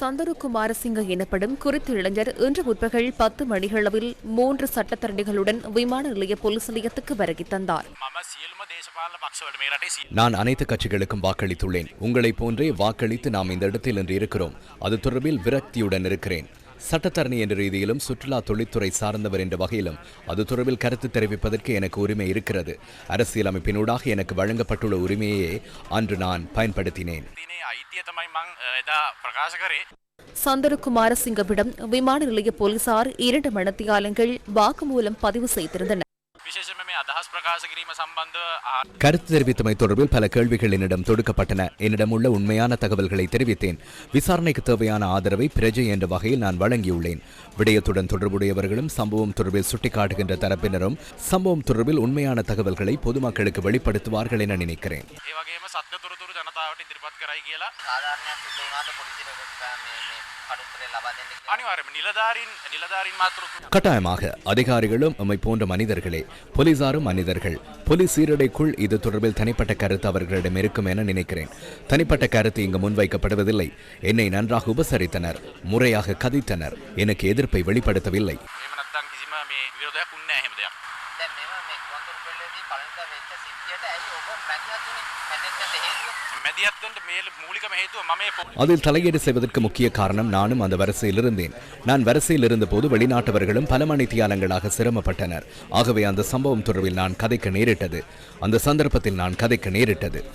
சந்தருக்குமாரசிங்க எனப்படும் குறித்த இளைஞர் இன்று முற்பகல் பத்து மணிகளவில் மூன்று சட்டத்தரணிகளுடன் விமான நிலைய போலீஸ் நிலையத்துக்கு வருகை தந்தார். நான் அனைத்து கட்சிகளுக்கும் வாக்களித்துள்ளேன். உங்களைப் போன்றே வாக்களித்து நாம் இந்த இடத்தில் இன்று இருக்கிறோம். அது தொடர்பில் விரக்தியுடன் இருக்கிறேன். சட்டத்தரணி என்ற ரீதியிலும் சுற்றுலா தொழில்துறை சார்ந்தவர் என்ற வகையிலும் அது தொடர்பில் கருத்து தெரிவிப்பதற்கு எனக்கு உரிமை இருக்கிறது. அரசியல் அமைப்பினூடாக எனக்கு வழங்கப்பட்டுள்ள உரிமையே அன்று நான் பயன்படுத்தினேன். சந்திரகுமார சிங்கவிடம் விமான நிலைய போலீசார் இரண்டு மணத்தியாலங்கள் வாக்குமூலம் பதிவு செய்திருந்தனர். විශේෂම මේ අදහස් ප්‍රකාශ කිරීම සම්බන්ධව ආ- கருத்து தெரிவித்தமை தொடர்பில் பல கேள்விகள் என்னிடம் தொடுக்கப்பட்டன என்னிடம் உள்ள உண்மையான தகவல்களை தெரிவித்தேன் விசாரணைக்கு தேவையான ஆதரவை பிரஜை என்ற வகையில் நான் வழங்கியுள்ளேன் விடயத்துடன் தொடர்புடையவர்களும் சம்பவம் தொடர்பில் சுட்டிக்காட்டுகின்ற தரப்பினரும் சம்பவம் தொடர்பில் உண்மையான தகவல்களை பொதுமக்களுக்கு வெளிப்படுத்துவார்கள் என நினைக்கிறேன் කරයි කියලා සාධාරණයක් සිද්ධ වුණාට පොලිසියට මේ මේ කඩුතරේ ලබා දෙන්න කියලා අනිවාර්යයෙන්ම නිලධාරීන් නිලධාරීන් මාතෘ கட்டாயமாக அதிகாரிகளும் நம்மை போன்ற மனிதர்களே போலீசாரும் மனிதர்கள் போலீஸ் சீருடைக்குள் இது தொடர்பில் தனிப்பட்ட கருத்து அவர்களிடம் இருக்கும் என நினைக்கிறேன் தனிப்பட்ட கருத்து இங்கு முன்வைக்கப்படுவதில்லை என்னை நன்றாக உபசரித்தனர் முறையாக கதைத்தனர் எனக்கு எதிர்ப்பை வெளிப்படுத்தவில்லை அதில் தலையீடு செய்வதற்கு முக்கிய காரணம் நானும் அந்த வரிசையில் இருந்தேன். நான் வரிசையில் இருந்தபோது வெளிநாட்டவர்களும் பல மணித்தியாலங்களாக சிரமப்பட்டனர். ஆகவே அந்த சம்பவம் தொடர்பில் நான் கதைக்க நேரிட்டது. அந்த சந்தர்ப்பத்தில் நான் கதைக்க நேரிட்டது.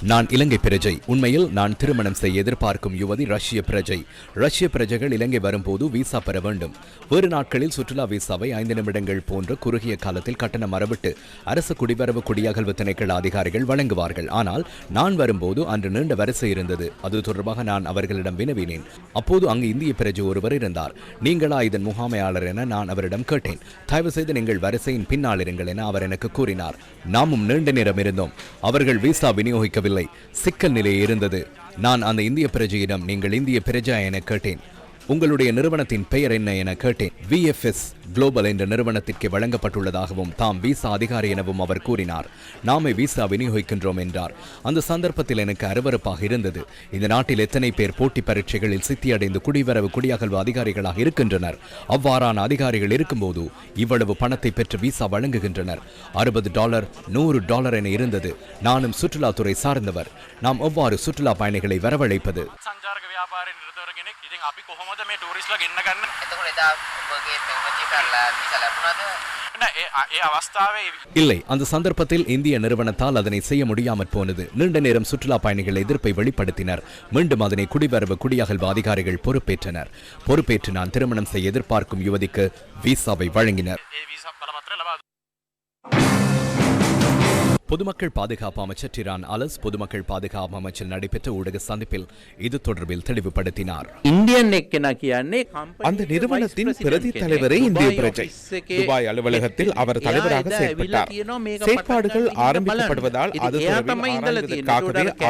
நான் இலங்கை பிரஜை. உண்மையில் நான் திருமணம் செய்ய எதிர்பார்க்கும் யுவதி ரஷ்ய பிரஜை. ரஷ்ய பிரஜைகள் இலங்கை வரும்போது விசா பெற வேண்டும். வேறு நாட்களில் சுற்றுலா விசாவை ஐந்து நிமிடங்கள் போன்ற குறுகிய காலத்தில் கட்டணம் மரபிட்டு அரசு குடிவரவு குடியகல்வு திணைக்கள அதிகாரிகள் வழங்குவார்கள். ஆனால் நான் வரும்போது அன்று நீண்ட வரிசை இருந்தது. அது தொடர்பாக நான் அவர்களிடம் வினவினேன். அப்போது அங்கு இந்திய பிரஜை ஒருவர் இருந்தார். நீங்களா இதன் முகாமையாளர் என நான் அவரிடம் கேட்டேன். தயவு செய்து நீங்கள் வரிசையின் பின்னால் இருங்கள் என அவர் எனக்கு கூறினார். நாமும் நீண்ட நேரம் இருந்தோம். அவர்கள் விசா விநியோகிக்கவில்லை. சிக்கல் நிலை இருந்தது. நான் அந்த இந்திய பிரஜையிடம் நீங்கள் இந்திய பிரஜா என கேட்டேன். உங்களுடைய நிறுவனத்தின் பெயர் என்ன என கேட்டேன். விஎஃப்எஸ் குளோபல் என்ற நிறுவனத்திற்கு வழங்கப்பட்டுள்ளதாகவும் தாம் விசா அதிகாரி எனவும் அவர் கூறினார். நாமே விசா விநியோகிக்கின்றோம் என்றார். அந்த சந்தர்ப்பத்தில் எனக்கு அருவறுப்பாக இருந்தது. இந்த நாட்டில் எத்தனை பேர் போட்டி பரீட்சைகளில் சித்தியடைந்து குடிவரவு குடியகல்வு அதிகாரிகளாக இருக்கின்றனர். அவ்வாறான அதிகாரிகள் இருக்கும்போது இவ்வளவு பணத்தை பெற்று விசா வழங்குகின்றனர். அறுபது டாலர் நூறு டாலர் என இருந்தது. நானும் சுற்றுலாத்துறை சார்ந்தவர். நாம் எவ்வாறு சுற்றுலா பயணிகளை வரவழைப்பது? කෙනෙක් ඉතින් අපි කොහොමද මේ ටූරිස්ට්ලා ගෙන්න ගන්න එතකොට එදා ඔබගේ පෙම්වතියට වීසා ලැබුණාද නෑ ඒ ඒ අවස්ථාවේ இல்லை அந்த சந்தர்ப்பத்தில் இந்திய நிறுவனத்தால் அதனை செய்ய முடியாமற் போனது நீண்ட நேரம் சுற்றுலா பயணிகள் எதிர்ப்பை வெளிப்படுத்தினர் மீண்டும் அதனை குடிவரவு குடியகல்வு அதிகாரிகள் பொறுப்பேற்றனர் பொறுப்பேற்று நான் திருமணம் செய்ய எதிர்பார்க்கும் யுவதிக்கு விசாவை வழங்கினர் பொதுமக்கள் பாதுகாப்பு அமைச்சர் டிரான் அலஸ் பொதுமக்கள் பாதுகாப்பு அமைச்சர் நடைபெற்ற ஊடக சந்திப்பில் இது தொடர்பில் தெளிவுபடுத்தினார். அந்த நிறுவனத்தின் பிரதி தலைவரே இந்திய பிரஜை. துபாய் அலுவலகத்தில் அவர் தலைவராக செயல்பட்டார் செயற்பாடுகள் ஆரம்பிக்கப்படுவதால் அது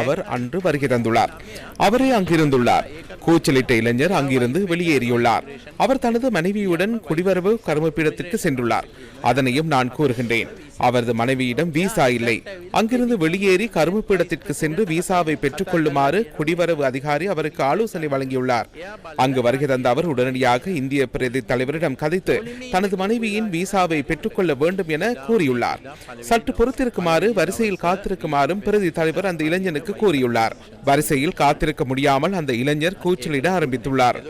அவர் அன்று வருகை தந்துள்ளார் அவரே அங்கிருந்துள்ளார். கூச்சலிட்ட இளைஞர் அங்கிருந்து வெளியேறியுள்ளார். அவர் தனது மனைவியுடன் குடிவரவு கருமப்பீடத்திற்கு சென்றுள்ளார். அதனையும் நான் கூறுகின்றேன். அவரது மனைவியிடம் விசா இல்லை. அங்கிருந்து வெளியேறி கருமப்பீடத்திற்கு சென்று விசாவை பெற்றுக் கொள்ளுமாறு குடிவரவு அதிகாரி அவருக்கு ஆலோசனை வழங்கியுள்ளார். அங்கு வருகை தந்த அவர் உடனடியாக இந்திய பிரதி தலைவரிடம் கதைத்து தனது மனைவியின் விசாவை பெற்றுக்கொள்ள வேண்டும் என கூறியுள்ளார். சற்று பொறுத்திருக்குமாறு வரிசையில் காத்திருக்குமாறும் பிரதி தலைவர் அந்த இளைஞனுக்கு கூறியுள்ளார். வரிசையில் காத்திருக்க முடியாமல் அந்த இளைஞர் கூச்சலிட ஆரம்பித்துள்ளார்.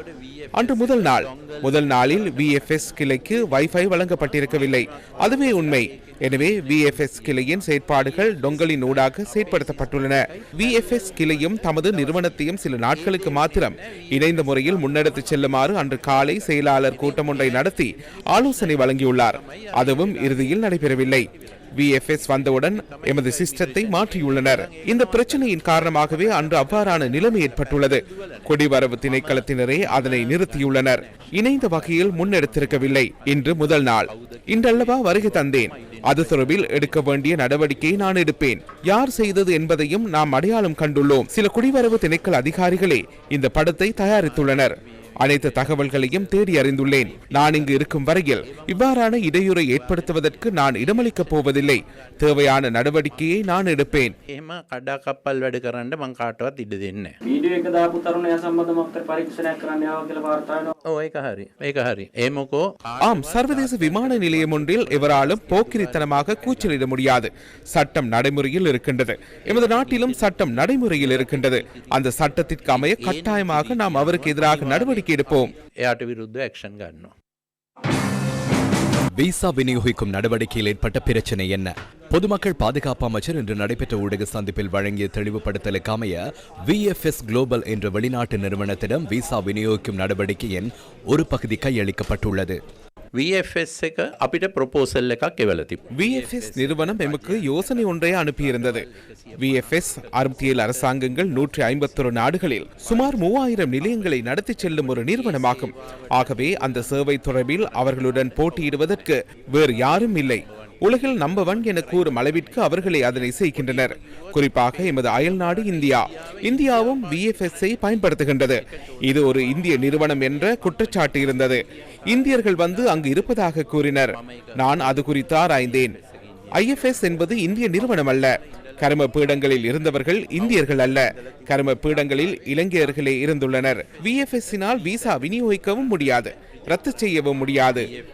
அன்று முதல் நாள் முதல் நாளில் விஎஃப்எஸ் கிளைக்கு வைஃபை வழங்கப்பட்டிருக்கவில்லை. அதுவே உண்மை. எனவே விஎஃப்எஸ் கிளையின் செயற்பாடுகள் டொங்கலின் ஊடாக செயற்படுத்தப்பட்டுள்ளன. விஎஃப்எஸ் கிளையும் தமது நிறுவனத்தையும் சில நாட்களுக்கு மாத்திரம் இணைந்த முறையில் முன்னெடுத்துச் செல்லுமாறு அன்று காலை செயலாளர் கூட்டம் ஒன்றை நடத்தி ஆலோசனை வழங்கியுள்ளார். அதுவும் இறுதியில் நடைபெறவில்லை. விஎஃப்எஸ் வந்தவுடன் எமது சிஸ்டத்தை மாற்றியுள்ளனர். இந்த பிரச்சனையின் காரணமாகவே அன்று அவ்வாறான நிலைமை ஏற்பட்டுள்ளது. குடிவரவு திணைக்களத்தினரே அதனை நிறுத்தியுள்ளனர். இணைந்த வகையில் முன்னெடுத்திருக்கவில்லை. இன்று முதல் நாள். இன்றல்லவா வருகை தந்தேன். அது தொடர்பில் எடுக்க வேண்டிய நடவடிக்கையை நான் எடுப்பேன். யார் செய்தது என்பதையும் நாம் அடையாளம் கண்டுள்ளோம். சில குடிவரவு திணைக்கள அதிகாரிகளே இந்த படத்தை தயாரித்துள்ளனர். அனைத்து தகவல்களையும் தேடி அறிந்துள்ளேன். நான் இங்கு இருக்கும் வரையில் இவ்வாறான இடையூறை ஏற்படுத்துவதற்கு நான் இடமளிக்கப் போவதில்லை. தேவையான நடவடிக்கையை நான் எடுப்பேன். ஆம் சர்வதேச விமான நிலையம் ஒன்றில் எவராலும் போக்கிரித்தனமாக கூச்சலிட முடியாது. சட்டம் நடைமுறையில் இருக்கின்றது. எமது நாட்டிலும் சட்டம் நடைமுறையில் இருக்கின்றது. அந்த சட்டத்திற்கு அமைய கட்டாயமாக நாம் அவருக்கு எதிராக நடவடிக்கை எடுப்போம் එයාට විරුද්ධ ඇක්ෂන් ගන්නවා. விசா விநியோகிக்கும் நடவடிக்கையில் ஏற்பட்ட பிரச்சனை என்ன பொதுமக்கள் பாதுகாப்பு அமைச்சர் இன்று நடைபெற்ற ஊடக சந்திப்பில் வழங்கிய தெளிவுபடுத்தலுக்கு அமைய விஎஃப்எஸ் குளோபல் என்ற வெளிநாட்டு நிறுவனத்திடம் விசா விநியோகிக்கும் நடவடிக்கையின் ஒரு பகுதி கையளிக்கப்பட்டுள்ளது VFS එක අපිට ප්‍රපෝසල් එකක් එවල තිබ. விஎஃப்எஸ் நிறுவனம் எமக்கு யோசனை ஒன்றை அனுப்பியிருந்தது விஎஃப்எஸ் அறுபத்தி ஏழு அரசாங்கங்கள் நூற்றி ஐம்பத்தொரு நாடுகளில் சுமார் மூவாயிரம் நிலையங்களை நடத்தி செல்லும் ஒரு நிறுவனமாகும் ஆகவே அந்த சேவை தொடர்பில் அவர்களுடன் போட்டியிடுவதற்கு வேறு யாரும் இல்லை உலகில் நம்பவன் என கூறும் அளவிற்கு அவர்களே அதனை செய்கின்றனர். குறிப்பாக எமது அயல் நாடு இந்தியா. இந்தியாவும் விஎஃப்எஸ் பயன்படுத்துகின்றது. இது ஒரு இந்திய நிறுவனம் என்ற குற்றச்சாட்டு இருந்தது. இந்தியர்கள் வந்து அங்கு இருப்பதாக கூறினர். நான் அது குறித்து ஆராய்ந்தேன். ஐஎஃப்எஸ் என்பது இந்திய நிறுவனம் அல்ல. கரும பீடங்களில் இருந்தவர்கள் இந்தியர்கள் அல்ல. கரும பீடங்களில் இலங்கையர்களே இருந்துள்ளனர். விஎஃப்எஸ்ஸினால் விசா விநியோகிக்கவும் முடியாது. ரத்து செய்யவும் முடியாது.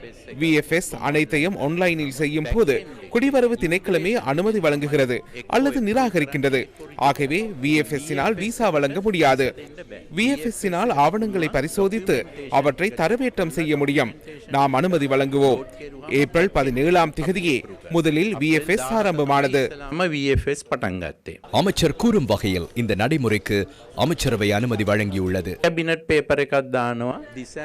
விஎஃப்எஸ் அனைத்தையும் ஆன்லைனில் செய்யும் போது குடிவரவு திணைக்களமே அனுமதி வழங்குகிறது அல்லது நிராகரிக்கின்றது. ஆகவே விஎஃப்எஸ்ஸினால் விசா வழங்க முடியாது. விஎஃப்எஸ்ஸினால் ஆவணங்களை பரிசோதித்து அவற்றை தரவேற்றம் செய்ய முடியும். நாம் அனுமதி வழங்குவோம். ஏப்ரல் பதினேழாம் திகதியே முதலில் விஎஃப்எஸ் ஆரம்பமானது. அமைச்சர் கூறும் வகையில் இந்த நடைமுறைக்கு அமைச்சரவை அனுமதி வழங்கியுள்ளது.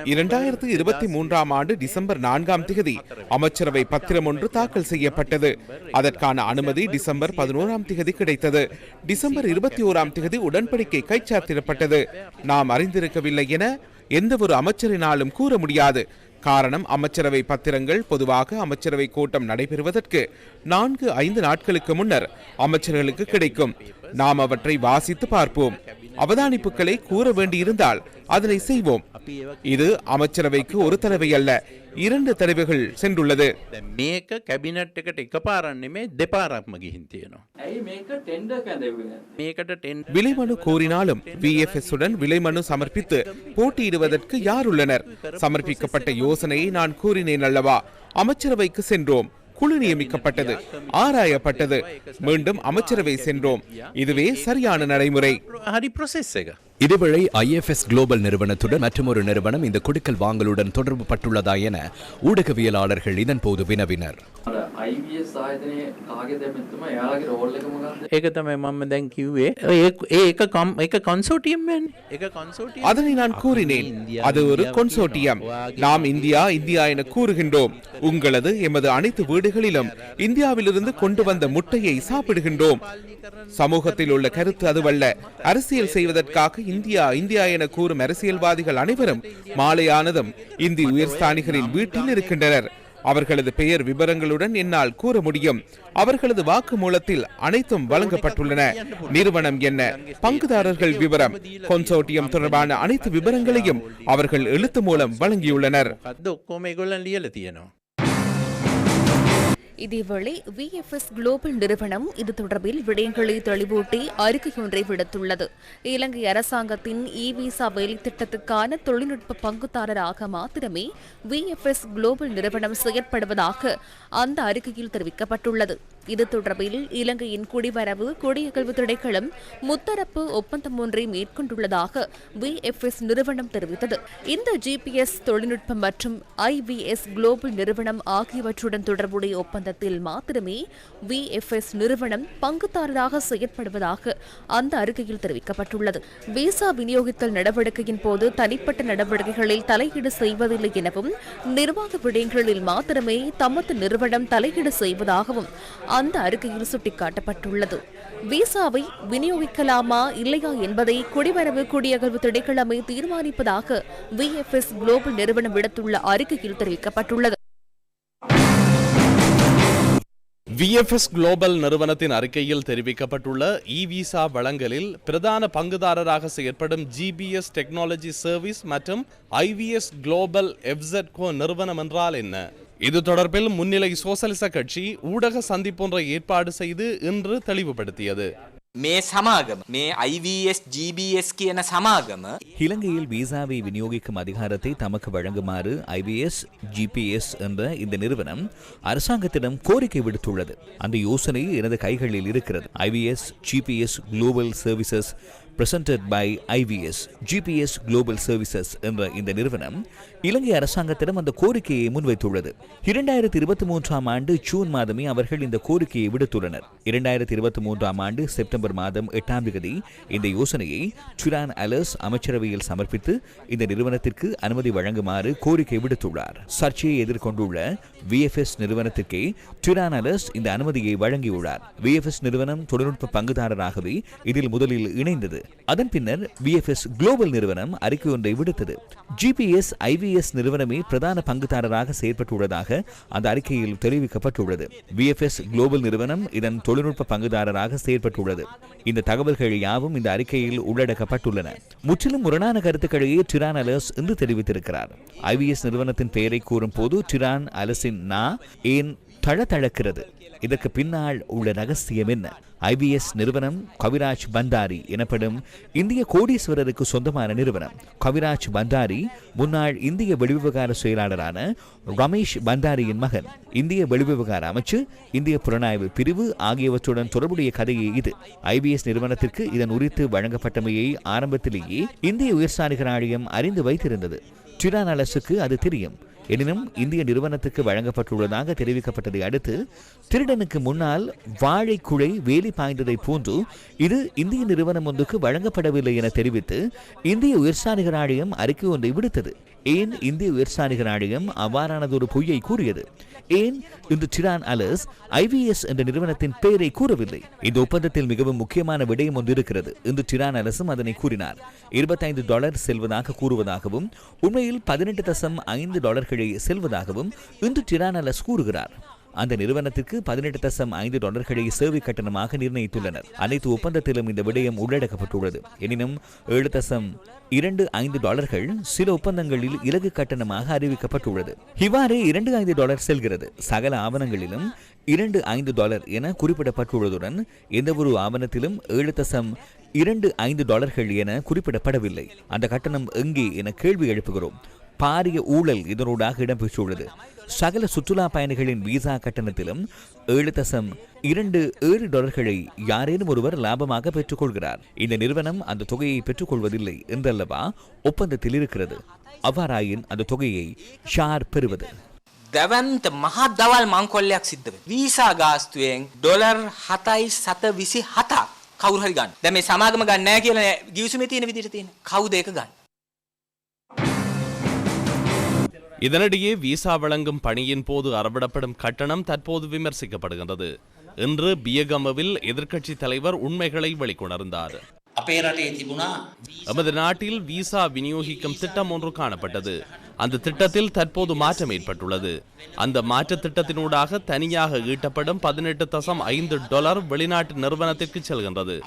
இரண்டாயிரத்தி இரண்டாயிரத்து இருபத்தி மூன்றாம் ஆண்டு டிசம்பர் நான்காம் திகதி அமைச்சரவை பத்திரம் ஒன்று தாக்கல் செய்யப்பட்டது. அதற்கான அனுமதி டிசம்பர் பதினோராம் திகதி கிடைத்தது. டிசம்பர் இருபத்தி ஓராம் திகதி உடன்படிக்கை கைச்சாத்திடப்பட்டது. நாம் அறிந்திருக்கவில்லை என எந்த ஒரு அமைச்சரினாலும் கூற முடியாது. காரணம் அமைச்சரவை பத்திரங்கள் பொதுவாக அமைச்சரவை கூட்டம் நடைபெறுவதற்கு நான்கு ஐந்து நாட்களுக்கு முன்னர் அமைச்சர்களுக்கு கிடைக்கும். நாம் அவற்றை வாசித்து பார்ப்போம். அவதானிப்புகளை கூற வேண்டியிருந்தால் அதனை செய்வோம். இது அமைச்சரவைக்கு ஒரு தடவை அல்ல இரண்டு தடவைகள் சென்றுள்ளது දැන් මේක කැබිනට් එකට එක පාරන්නෙමේ දෙපාරක්ම ගිහින් තියෙනවා. ඇයි මේක ටෙන්ඩර් කැඳෙව්වේ? මේකට ටෙන් விலைமனு கோரினாலும் விஎஃப்எஸ் உடன் விலைமனு சமர்ப்பித்து போட்டியிடுவதற்கு யாருள்ளனர் சமர்ப்பிக்கப்பட்ட யோசனையை நான் கூறினேன் அல்லவா அமைச்சரவைக்கு சென்றோம் குழு நியமிக்கப்பட்டது ஆராயப்பட்டது மீண்டும் அமைச்சரவை சென்றோம் இதுவே சரியான நடைமுறை හරි ප්‍රොසෙස් இதுவரை ஐஎஃப்எஸ் குளோபல் நிறுவனத்துடன் மற்றொரு நிறுவனம் இந்த குடுக்கல் வாங்கலுடன் தொடர்பு பட்டுள்ளதா என ஊடகவியலாளர்கள் இதன் போது வினவினர் அதனை நான் கூறினேன். அது ஒரு கொன்சோட்டியம் நாம் இந்தியா இந்தியா என கூறுகின்றோம். உங்களது எமது அனைத்து வீடுகளிலும் இந்தியாவிலிருந்து கொண்டு வந்த முட்டையை சாப்பிடுகின்றோம். சமூகத்தில் உள்ள கருத்து அதுவல்ல. அரசியல் செய்வதற்காக இந்தியா இந்தியா என கூறும் அரசியல்வாதிகள் அனைவரும் மாலையானதும் இந்தி உயர்ஸ்தானிகளின் வீட்டில் இருக்கின்றனர். அவர்களது பெயர் விவரங்களுடன் என்னால் கூற முடியும். அவர்களது வாக்குமூலத்தில் அனைத்தும் வழங்கப்பட்டுள்ளன. நிறுவனம் என்ன? பங்குதாரர்கள் விவரம். கொன்சோட்டியம் தொடர்பான அனைத்து விவரங்களையும் அவர்கள் எழுத்து மூலம் வழங்கியுள்ளனர். இதேவேளை விஎஃப்எஸ் குளோபல் நிறுவனம் இது தொடர்பில் விடயங்களை தெளிவூட்டி அறிக்கை ஒன்றை விடுத்துள்ளது. இலங்கை அரசாங்கத்தின் இ விசா வேலைத்திட்டத்துக்கான தொழில்நுட்ப பங்குதாரராக மாத்திரமே விஎஃப்எஸ் குளோபல் நிறுவனம் செயற்படுவதாக அந்த அறிக்கையில் தெரிவிக்கப்பட்டுள்ளது. இது தொடர்பில் இலங்கையின் குடிவரவு குடியகழ்வு துறைகளும் முத்தரப்பு ஒப்பந்தம் ஒன்றை மேற்கொண்டுள்ளதாக விஎஃப்எஸ் நிறுவனம் தெரிவித்தது. இந்த ஜிபிஎஸ் தொழில்நுட்பம் மற்றும் ஐவிஎஸ் குளோபல் நிறுவனம் ஆகியவற்றுடன் தொடர்புடைய ஒப்பந்தத்தில் மாத்திரமே விஎஃப்எஸ் நிறுவனம் பங்குதாரராக செயற்படுவதாக அந்த அறிக்கையில் தெரிவிக்கப்பட்டுள்ளது. விசா விநியோகித்தல் நடவடிக்கையின் போது தனிப்பட்ட நடவடிக்கைகளில் தலையீடு செய்வதில்லை எனவும் நிர்வாக விடயங்களில் மாத்திரமே தமது நிறுவனம் தலையீடு செய்வதாகவும் அந்த அறிக்கையில் சுட்டிக்காட்டப்பட்டுள்ளது. விசாவை விநியோகிக்கலாமா இல்லையா என்பதை குடிவரவு குடியகல்வு திணைக்கிழமை தீர்மானிப்பதாக விஎஃப்எஸ் குளோபல் நிறுவனம் விடுத்துள்ள அறிக்கையில் தெரிவிக்கப்பட்டுள்ளது. விஎஃப்எஸ் குளோபல் நிறுவனத்தின் அறிக்கையில் தெரிவிக்கப்பட்டுள்ள இ விசா வழங்கலில் பிரதான பங்குதாரராக செயற்படும் ஜிபிஎஸ் டெக்னாலஜி சர்வீஸ் மற்றும் ஐவிஎஸ் குளோபல் எஃப்செட்கோ நிறுவனம் என்றால் என்ன? இது தொடர்பில் முன்னிலை சோசலிச கட்சி ஊடக சந்திப்பொன்றை ஏற்பாடு செய்து இன்று தெளிவுபடுத்தியது. மே சமாகம் மே ஐவிஎஸ் ஜிபிஎஸ் என சமாகம். இலங்கையில் விசாவை விநியோகிக்கும் அதிகாரத்தை தமக்கு வழங்குமாறு ஐவிஎஸ் ஜிபிஎஸ் என்ற இந்த நிறுவனம் அரசாங்கத்திடம் கோரிக்கை விடுத்துள்ளது. அந்த யோசனை எனது கைகளில் இருக்கிறது. IVS GPS global services presented by IVS GPS global services என்ற இந்த நிறுவனம் இலங்கை அரசாங்கத்திடம் அந்த கோரிக்கையை முன்வைத்துள்ளது. இரண்டாயிரத்தி இருபத்தி மூன்றாம் ஆண்டு ஜூன் மாதமே அவர்கள் இந்த கோரிக்கையை விடுத்துள்ளனர். இரண்டாயிரத்தி இருபத்தி மூன்றாம் ஆண்டு செப்டம்பர் மாதம் எட்டாம் தேதி இந்த யோசனையை சுரான் அலஸ் அமைச்சரவையில் சமர்ப்பித்து இந்த நிறுவனத்திற்கு அனுமதி வழங்குமாறு கோரிக்கை விடுத்துள்ளார். சர்ச்சையை எதிர்கொண்டுள்ள விஎஃப்எஸ் நிறுவனத்திற்கே டுரான் அலஸ் இந்த அனுமதியை வழங்கியுள்ளார். விஎஃப்எஸ் நிறுவனம் தொழில்நுட்ப பங்குதாரராகவே இதில் முதலில் இணைந்தது. அதன் பின்னர் விஎஃப்எஸ் குளோபல் நிறுவனம் அறிக்கை ஒன்றை விடுத்தது. ஜிபிஎஸ் ஐவிஎஸ் நிறுவனமே பிரதான பங்குதாரராக செயற்பட்டுள்ளதாக அந்த அறிக்கையில் தெரிவிக்கப்பட்டுள்ளது. விஎஃப்எஸ் குளோபல் நிறுவனம் இதன் தொழில்நுட்ப பங்குதாரராக செயற்பட்டுள்ளது. இந்த தகவல்கள் யாவும் இந்த அறிக்கையில் உள்ளடக்கப்பட்டுள்ளன. முற்றிலும் முரணான கருத்துக்களையே டிரான் அலஸ் என்று தெரிவித்திருக்கிறார். ஐவிஎஸ் நிறுவனத்தின் பெயரை கூறும் போது டிரான் அலஸின் நா ஏன் தழதழக்கிறது இதற்கு பின்னால் உள்ள ரகசியம் என்ன? ஐபிஎஸ் நிறுவனம் கவிராஜ் பண்டாரி எனப்படும் இந்திய கோடீஸ்வரருக்கு சொந்தமான நிறுவனம். கவிராஜ் பண்டாரி முன்னாள் இந்திய வெளிவிவகார செயலாளரான ரமேஷ் பண்டாரியின் மகன். இந்திய வெளிவிவகார அமைச்சு இந்திய புலனாய்வு பிரிவு ஆகியவற்றுடன் தொடர்புடைய கதையே இது. ஐபிஎஸ் நிறுவனத்திற்கு இதன் உரித்து வழங்கப்பட்டமையை ஆரம்பத்திலேயே இந்திய உயர்சாரிகள் ஆணையம் அறிந்து வைத்திருந்தது. டிரான் அலசுக்கு அது தெரியும். எனினும் இந்திய நிறுவனத்துக்கு வழங்கப்பட்டுள்ளதாக தெரிவிக்கப்பட்டதை அடுத்து திருடனுக்கு முன்னால் வாழைக்குழை வேலி பாய்ந்ததை போன்று இது இந்திய நிறுவனம் ஒன்றுக்கு வழங்கப்படவில்லை என தெரிவித்து இந்திய உயர்ஸ்தானிகர் ஆணையம் அறிக்கை ஒன்றை விடுத்தது. ஏன் இந்திய உயர்ஸ்தானிகர் ஆணையம் அவ்வாறானதொரு பொய்யை கூறியது? ஏன் இந்த டிரான் அலஸ் ஐவிஎஸ் என்ற நிறுவனத்தின் பெயரை கூறவில்லை? இந்த ஒப்பந்தத்தில் மிகவும் முக்கியமான விடயம் ஒன்று இருக்கிறது. இந்த டிரான் அலசும் அதனை கூறினார். இருபத்தைந்து டாலர் செல்வதாக கூறுவதாகவும் உண்மையில் பதினெட்டு தசம் ஐந்து டாலர்களை செல்வதாகவும் இன்று டிரான் அலஸ் கூறுகிறார். அந்த நிறுவனத்திற்கு பதினெட்டு தசம் ஐந்து டாலர்களை சேவை கட்டணமாக நிர்ணயித்துள்ளனர். அனைத்து ஒப்பந்தத்திலும் இந்த விடயம் உள்ளடக்கப்பட்டுள்ளது. எனினும் ஏழு தசம் இரண்டு ஐந்து டாலர்கள் சில ஒப்பந்தங்களில் இலகு கட்டணமாக அறிவிக்கப்பட்டுள்ளது. இவ்வாறு இரண்டு ஐந்து டாலர் செல்கிறது. சகல ஆவணங்களிலும் இரண்டு ஐந்து டாலர் என குறிப்பிடப்பட்டுள்ளதுடன் எந்தவொரு ஆவணத்திலும் ஏழு தசம் இரண்டு ஐந்து டாலர்கள் என குறிப்பிடப்படவில்லை. அந்த கட்டணம் எங்கே என கேள்வி எழுப்புகிறோம். பாரிய ஊழல் இதனூடாக இடம்பெற்றுள்ளது சகல சுற்றுலா பயணிகளின் விசா கட்டணத்திலும் ஏழு தசம் இரண்டு ஏழு டாலர்களை யாரேனும் ஒருவர் லாபமாக பெற்றுக்கொள்கிறார் இந்த நிறுவனம் அந்த தொகையை பெற்றுக்கொள்வதில்லை என்றல்லவா ஒப்பந்தத்தில் இருக்கிறது அவ்வாறாயின் அந்த தொகையை ஷார் பெறுவது දැවන්ත මහත් දවල් මංකොල්ලයක් සිද්ධ වෙනවා. වීසා ගාස්තුවෙන් ඩොලර් 7.27ක් කවුරු හරි ගන්න. දැන් මේ සමාගම ගන්න නැහැ කියලා ගිවිසුමේ තියෙන විදිහට තියෙන. කවුද ඒක ගන්න? இதனிடையே விசா வழங்கும் பணியின் போது அறவிடப்படும் கட்டணம் தற்போது விமர்சிக்கப்படுகின்றது. இன்று பியகமவில் எதிர்க்கட்சி தலைவர் உண்மைகளை வெளிக்கொணர்ந்தார். எமது நாட்டில் விசா விநியோகிக்கும் திட்டம் ஒன்று காணப்பட்டது. அந்த திட்டத்தில் தற்போது மாற்றம் ஏற்பட்டுள்ளது. அந்த மாற்ற திட்டத்தினூடாக தனியாக ஈட்டப்படும் பதினெட்டு தசம் ஐந்து டாலர் வெளிநாட்டு நிறுவனத்திற்கு செல்கின்றது.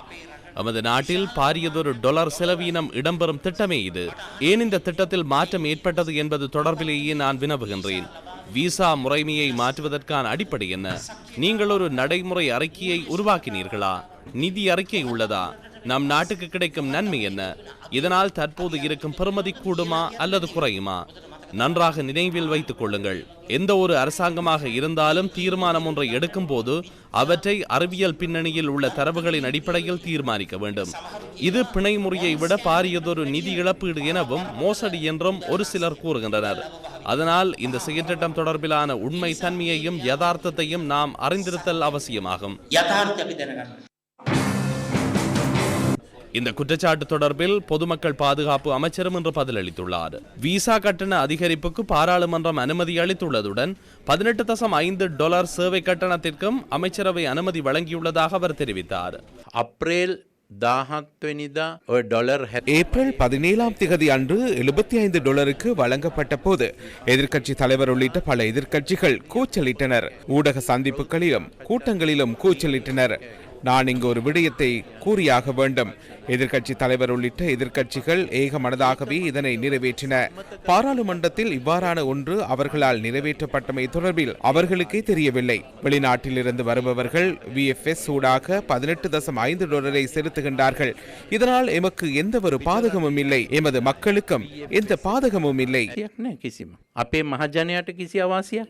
நமது நாட்டில் பாரியதொரு டொலர் செலவீனம் இடம்பெறும் திட்டமே இது. ஏன் இந்த திட்டத்தில் மாற்றம் ஏற்பட்டது என்பது தொடர்பிலேயே நான் வினவுகின்றேன். விசா முறைமையை மாற்றுவதற்கான அடிப்படை என்ன? நீங்கள் ஒரு நடைமுறை அறிக்கையை உருவாக்கினீர்களா? நிதி அறிக்கை உள்ளதா? நம் நாட்டுக்கு கிடைக்கும் நன்மை என்ன? இதனால் தற்போது இருக்கும் பெறுமதி கூடுமா அல்லது குறையுமா? நன்றாக நினைவில் வைத்துக் கொள்ளுங்கள். எந்த ஒரு அரசாங்கமாக இருந்தாலும் தீர்மானம் ஒன்றை எடுக்கும் போது அவற்றை அறிவியல் பின்னணியில் உள்ள தரவுகளின் அடிப்படையில் தீர்மானிக்க வேண்டும். இது பிணை முறையை விட பாரியதொரு நிதி இழப்பீடு எனவும் மோசடி என்றும் ஒரு சிலர் கூறுகின்றனர். அதனால் இந்த செயற்றிட்டம் தொடர்பிலான உண்மை தன்மையையும் யதார்த்தத்தையும் நாம் அறிந்திருத்தல் அவசியமாகும். இந்த குற்றச்சாட்டு தொடர்பில் பொதுமக்கள் பாதுகாப்பு அமைச்சரும் இன்று பதிலளித்துள்ளார். விசா கட்டண அதிகரிப்புக்கு பாராளுமன்றம் அனுமதி அளித்துள்ளதுடன் பதினெட்டு தசம் ஐந்து டாலர் சேவை கட்டணத்திற்கும் அமைச்சரவை அனுமதி வழங்கியுள்ளதாக அவர் தெரிவித்தார். அப்ரேல் ஏப்ரல் பதினேழாம் திகதி அன்று எழுபத்தி ஐந்து டொலருக்கு வழங்கப்பட்ட போது எதிர்க்கட்சி தலைவர் உள்ளிட்ட பல எதிர்கட்சிகள் கூச்சலிட்டனர். ஊடக சந்திப்புகளிலும் கூட்டங்களிலும் கூச்சலிட்டனர். நான் இங்கு ஒரு விடயத்தை கூறியாக வேண்டும். எதிர்க்கட்சி தலைவர் உள்ளிட்ட எதிர்க்கட்சிகள் ஏகமனதாகவே இதனை நிறைவேற்றின. பாராளுமன்றத்தில் இவ்வாறான ஒன்று அவர்களால் நிறைவேற்றப்பட்டமை தொடர்பில் அவர்களுக்கே தெரியவில்லை. வெளிநாட்டிலிருந்து வருபவர்கள் விஎஃப்எஸ் ஊடாக பதினெட்டு தசம் ஐந்து டாலரை செலுத்துகின்றார்கள். இதனால் எமக்கு எந்த ஒரு பாதகமும் இல்லை. எமது மக்களுக்கும் எந்த பாதகமும் இல்லை. அப்பே மகாஜனையாட்டு கிசி அவாசியா